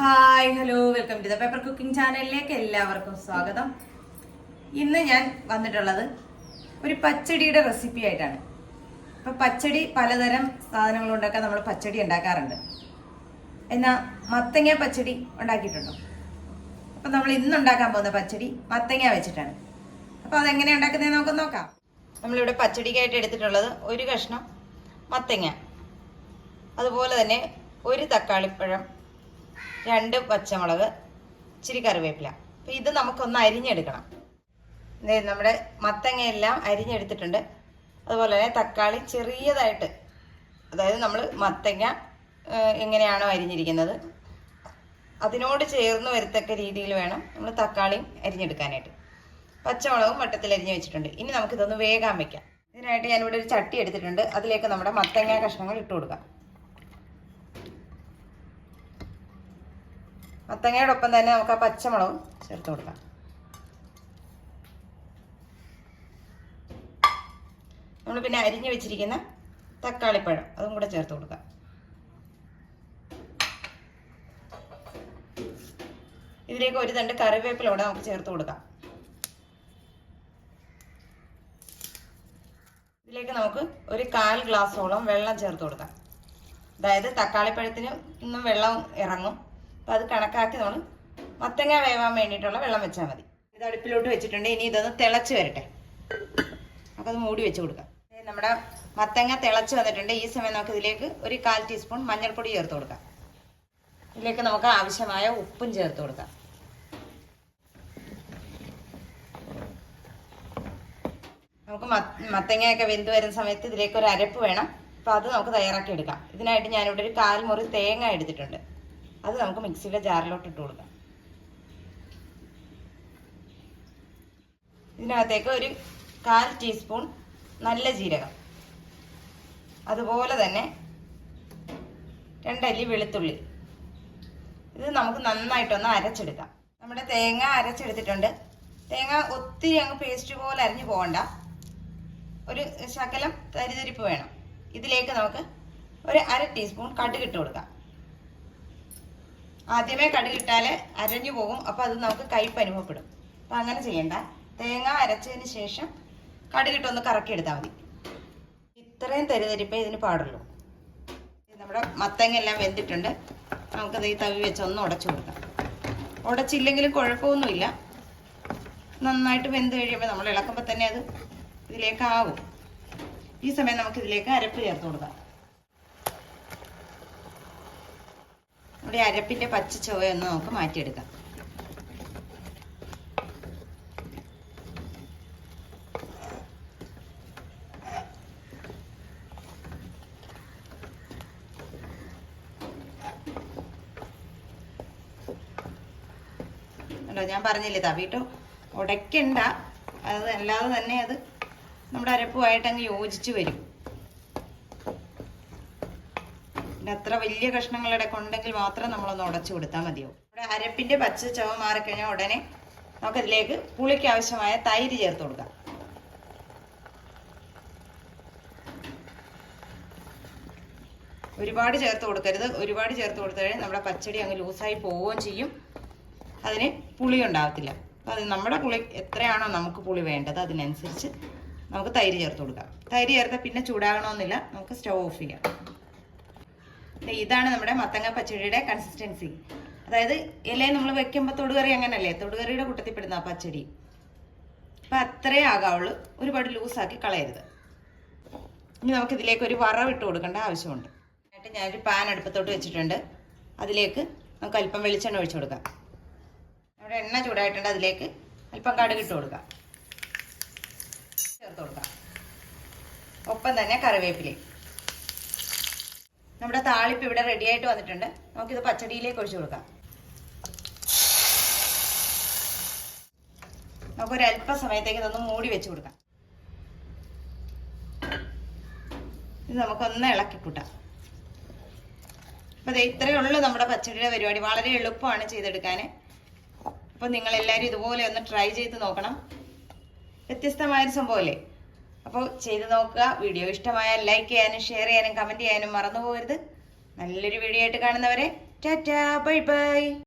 Hi hello welcome to the paper cooking ചാനലിലേക്ക് എല്ലാവർക്കും സ്വാഗതം. ഇന്ന് ഞാൻ വന്നിട്ടുള്ളത് ഒരു പച്ചടിയുടെ റെസിപ്പി ആയിട്ടാണ്. ഇപ്പം പച്ചടി പലതരം സാധനങ്ങൾ ഉണ്ടാക്കാൻ നമ്മൾ പച്ചടി ഉണ്ടാക്കാറുണ്ട്. എന്നാ മത്തങ്ങ പച്ചടി ഉണ്ടാക്കിയിട്ടുണ്ടോ? അപ്പൊ നമ്മൾ ഇന്ന് ഉണ്ടാക്കാൻ പോകുന്ന പച്ചടി മത്തങ്ങ വെച്ചിട്ടാണ്. അപ്പൊ അതെങ്ങനെയാണ് ഉണ്ടാക്കുന്നത് നമുക്ക് നോക്കാം. നമ്മളിവിടെ പച്ചടിക്കായിട്ട് എടുത്തിട്ടുള്ളത് ഒരു കഷ്ണം മത്തങ്ങ. അതുപോലെ തന്നെ ഒരു തക്കാളിപ്പഴം. രണ്ട് പച്ചമുളക് ഇച്ചിരി കറിവേപ്പില. അപ്പം ഇത് നമുക്കൊന്ന് അരിഞ്ഞെടുക്കണം. നമ്മുടെ മത്തങ്ങയെല്ലാം അരിഞ്ഞെടുത്തിട്ടുണ്ട്. അതുപോലെ തന്നെ തക്കാളി ചെറിയതായിട്ട് അതായത് നമ്മൾ മത്തങ്ങ എങ്ങനെയാണോ അരിഞ്ഞിരിക്കുന്നത്. അതിനോട് ചേർന്ന് വരത്തക്ക രീതിയിൽ വേണം നമ്മൾ തക്കാളിയും അരിഞ്ഞെടുക്കാനായിട്ട്. പച്ചമുളകും വട്ടത്തിൽ അരിഞ്ഞ് വെച്ചിട്ടുണ്ട്. ഇനി നമുക്കിതൊന്ന് വേഗം വെക്കാം. ഇതിനായിട്ട് ഞാനിവിടെ ഒരു ചട്ടി എടുത്തിട്ടുണ്ട്. അതിലേക്ക് നമ്മുടെ മത്തങ്ങ കഷ്ണങ്ങൾ ഇട്ട് കൊടുക്കാം. മത്തങ്ങയോടൊപ്പം തന്നെ നമുക്ക് ആ പച്ചമുളകും ചേർത്ത് കൊടുക്കാം. നമ്മൾ പിന്നെ അരിഞ്ഞു വെച്ചിരിക്കുന്ന തക്കാളിപ്പഴം അതും കൂടെ ചേർത്ത് കൊടുക്കാം. ഇതിലേക്ക് ഒരു തണ്ട് കറിവേപ്പിലൂടെ നമുക്ക് ചേർത്ത് കൊടുക്കാം. ഇതിലേക്ക് നമുക്ക് ഒരു കാൽ ഗ്ലാസ്സോളം വെള്ളം ചേർത്ത് കൊടുക്കാം. അതായത് തക്കാളിപ്പഴത്തിന് ഇന്നും വെള്ളം ഇറങ്ങും. അപ്പം അത് കണക്കാക്കി നമ്മൾ മത്തങ്ങ വേവാൻ വേണ്ടിയിട്ടുള്ള വെള്ളം വെച്ചാൽ മതി. ഇത് അടുപ്പിലോട്ട് വെച്ചിട്ടുണ്ട്. ഇനി ഇതൊന്ന് തിളച്ച് വരട്ടെ. നമുക്കത് മൂടി വെച്ച് കൊടുക്കാം. നമ്മുടെ മത്തങ്ങ തിളച്ച് വന്നിട്ടുണ്ട്. ഈ സമയം നമുക്ക് ഇതിലേക്ക് ഒരു കാൽ ടീസ്പൂൺ മഞ്ഞൾപ്പൊടി ചേർത്ത് കൊടുക്കാം. ഇതിലേക്ക് നമുക്ക് ആവശ്യമായ ഉപ്പും ചേർത്ത് കൊടുക്കാം. നമുക്ക് മത്ത- മത്തങ്ങയൊക്കെ വെന്ത് വരുന്ന സമയത്ത് ഇതിലേക്ക് ഒരു അരപ്പ് വേണം. അപ്പോൾ അത് നമുക്ക് തയ്യാറാക്കി എടുക്കാം. ഇതിനായിട്ട് ഞാനിവിടെ ഒരു കാൽ മുറി തേങ്ങ എടുത്തിട്ടുണ്ട്. അത് നമുക്ക് മിക്സിയുടെ ജാറിലോട്ട് ഇട്ട് കൊടുക്കാം. ഇതിനകത്തേക്ക് ഒരു കാൽ ടീസ്പൂൺ നല്ല ജീരകം. അതുപോലെ തന്നെ രണ്ടല്ലി വെളുത്തുള്ളി. ഇത് നമുക്ക് നന്നായിട്ടൊന്ന് അരച്ചെടുക്കാം. നമ്മുടെ തേങ്ങ അരച്ചെടുത്തിട്ടുണ്ട്. തേങ്ങ ഒത്തിരി അങ്ങ് പേസ്റ്റ് പോലെ അരിഞ്ഞു പോകണ്ട. ഒരു ശകലം തരിതരിപ്പ് വേണം. ഇതിലേക്ക് നമുക്ക് ഒരു അര ടീസ്പൂൺ കടുക് ഇട്ട് കൊടുക്കാം. ആദ്യമേ കടുകിട്ടാൽ അരഞ്ഞു പോകും. അപ്പോൾ അത് നമുക്ക് കയ്പ് അനുഭവപ്പെടും അപ്പം അങ്ങനെ ചെയ്യണ്ട. തേങ്ങ അരച്ചതിന് ശേഷം കടുകിട്ടൊന്ന് കറക്കി എടുത്താൽ മതി. ഇത്രയും തരിതരിപ്പേ ഇതിന് പാടുള്ളൂ. നമ്മുടെ മത്തങ്ങ എല്ലാം വെന്തിട്ടുണ്ട്. നമുക്കത് ഈ തവി വെച്ച് ഒന്ന് ഉടച്ചു കൊടുക്കാം. ഉടച്ചില്ലെങ്കിലും കുഴപ്പമൊന്നുമില്ല. നന്നായിട്ട് വെന്ത് കഴിയുമ്പോൾ നമ്മൾ ഇളക്കുമ്പോൾ തന്നെ അത് ഇതിലേക്കാവും ഈ സമയം നമുക്ക് ഇതിലേക്ക് അരപ്പ് ചേർത്ത് കൊടുക്കാം. നമ്മുടെ അരപ്പിന്റെ പച്ച ചുവയൊന്ന് നമുക്ക് മാറ്റിയെടുക്കാം. ഞാൻ പറഞ്ഞില്ലേ തവിട്ടോ ഉടയ്ക്കണ്ട. അത് അല്ലാതെ തന്നെ അത് നമ്മുടെ അരപ്പുമായിട്ട് അങ്ങ് യോജിച്ച് വരും. പിന്നെ അത്ര വലിയ കഷ്ണങ്ങളുടെ ഉണ്ടെങ്കിൽ മാത്രം നമ്മളൊന്ന് ഉടച്ചു കൊടുത്താൽ മതിയാവും. ഇവിടെ അരപ്പിന്റെ പച്ച ചവ മാറിക്കഴിഞ്ഞാൽ ഉടനെ നമുക്കതിലേക്ക് പുളിക്ക് ആവശ്യമായ തൈര് ചേർത്ത് കൊടുക്കാം. ഒരുപാട് ചേർത്ത് കൊടുക്കരുത്. ഒരുപാട് ചേർത്ത് കൊടുത്തു കഴിഞ്ഞാൽ നമ്മുടെ പച്ചടി അങ്ങ് ലൂസായി പോവുകയും ചെയ്യും. അതിന് പുളി ഉണ്ടാകത്തില്ല അപ്പം അത് നമ്മുടെ പുളി എത്രയാണോ നമുക്ക് പുളി വേണ്ടത് അതിനനുസരിച്ച് നമുക്ക് തൈര് ചേർത്ത് കൊടുക്കാം. തൈര് ചേർത്താൽ പിന്നെ ചൂടാകണമെന്നില്ല. നമുക്ക് സ്റ്റൗ ഓഫ് ചെയ്യാം. ഇതാണ് നമ്മുടെ മത്തങ്ങ പച്ചടിയുടെ കൺസിസ്റ്റൻസി അതായത് ഇലയിൽ നമ്മൾ വെക്കുമ്പോൾ തൊടുകറി അങ്ങനല്ലേ? തൊടുകറിയുടെ കൂട്ടത്തിൽ പെടുന്ന ആ പച്ചടി. അപ്പം അത്രേ ആകാവുള്ളൂ. ഒരുപാട് ലൂസാക്കി കളയരുത്. ഇനി നമുക്ക് ഇതിലേക്ക് ഒരു വറവിട്ട് കൊടുക്കേണ്ട ആവശ്യമുണ്ട്. എന്നിട്ട് ഞാനൊരു പാൻ അടുപ്പത്തോട്ട് വെച്ചിട്ടുണ്ട്. അതിലേക്ക് നമുക്ക് അല്പം വെളിച്ചെണ്ണ ഒഴിച്ചു കൊടുക്കാം. നമ്മുടെ എണ്ണ ചൂടായിട്ടുണ്ട്. അതിലേക്ക് അല്പം കടുക് ഇട്ട് കൊടുക്കാം. ചേർത്ത് കൊടുക്കാം. ഒപ്പം തന്നെ കറിവേപ്പിലയും. നമ്മുടെ താളിപ്പ് ഇവിടെ റെഡി ആയിട്ട് വന്നിട്ടുണ്ട്. നമുക്കിത് പച്ചടിയിലേക്ക് ഒഴിച്ചു കൊടുക്കാം. നമുക്കൊരു അല്പ സമയത്തേക്ക് ഇതൊന്ന് മൂടി വെച്ച് കൊടുക്കാം. ഇത് നമുക്കൊന്ന് ഇളക്കി കൂട്ടാം. അപ്പോൾ ഇത്രയേ ഉള്ളൂ നമ്മുടെ പച്ചടിയുടെ പരിപാടി. വളരെ എളുപ്പമാണ് ചെയ്തെടുക്കാൻ അപ്പോൾ നിങ്ങൾ എല്ലാവരും ഇതുപോലെ ഒന്ന് ട്രൈ ചെയ്ത് നോക്കണം. വ്യത്യസ്തമായൊരു സംഭവമല്ലേ അപ്പോൾ ചെയ്ത് നോക്കുക. വീഡിയോ ഇഷ്ടമായാൽ ലൈക്ക് ചെയ്യാനും ഷെയർ ചെയ്യാനും കമന്റ് ചെയ്യാനും മറന്നു പോകരുത് നല്ലൊരു വീഡിയോ ആയിട്ട് കാണുന്നവരെ ടാറ്റാ ബൈ ബൈ